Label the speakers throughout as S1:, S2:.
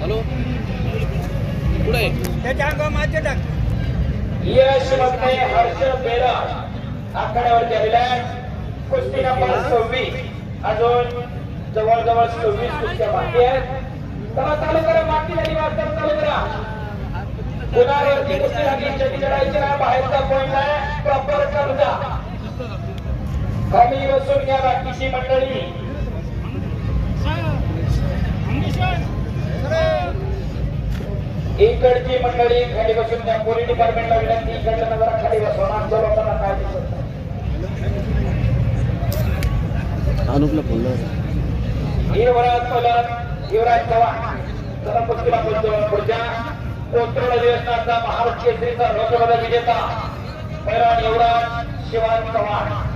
S1: Hello. कुठे
S2: त्याच्या टाक.
S3: यश मगने हर्ष बेरा आखाड्यावरती आलेला आहे कुस्ती नंबर सव्वीस. अजून जवळजवळ सव्वीस कुस्त्या बाकी आहेत. चला चालू करा. बाकी झाली वाटतं चालू करा. गुन्हावरती कुस्ती लागली चटी चढायची ना बाहेरचा पॉईंट आहे. प्रॉपर चालू कमी बसून घ्या बाकीची मंडळी इकडची मंडळी खाली बसून द्या पोलीस डिपार्टमेंटला विनंती इकडच्या जरा खाली बसवा मागच्या लोकांना काय दिसत.
S1: अनुपला.
S3: युवराज पलट युवराज चव्हाण चला कुस्तीला बोलतो पुढच्या कोथरूड अधिवेशनाचा महाराष्ट्र केसरीचा विजेता पैलवान युवराज शिवान चव्हाण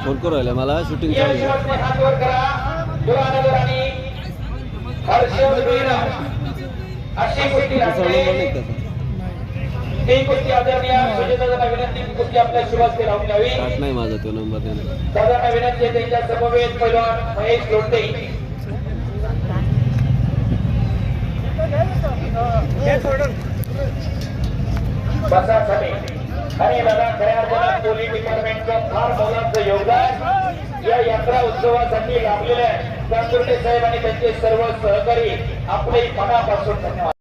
S1: फोन करू राहिला मला शूटिंग चालू नाही माझा तो नंबर त्याने
S3: आणि दादा खऱ्या अर्थानं पोलीस डिपार्टमेंटचं फार मोलाचं योगदान या यात्रा उत्सवासाठी लाभलेलं आहे. गांगुर्डे साहेब आणि त्यांचे सर्व सहकारी आपले मनापासून धन्यवाद.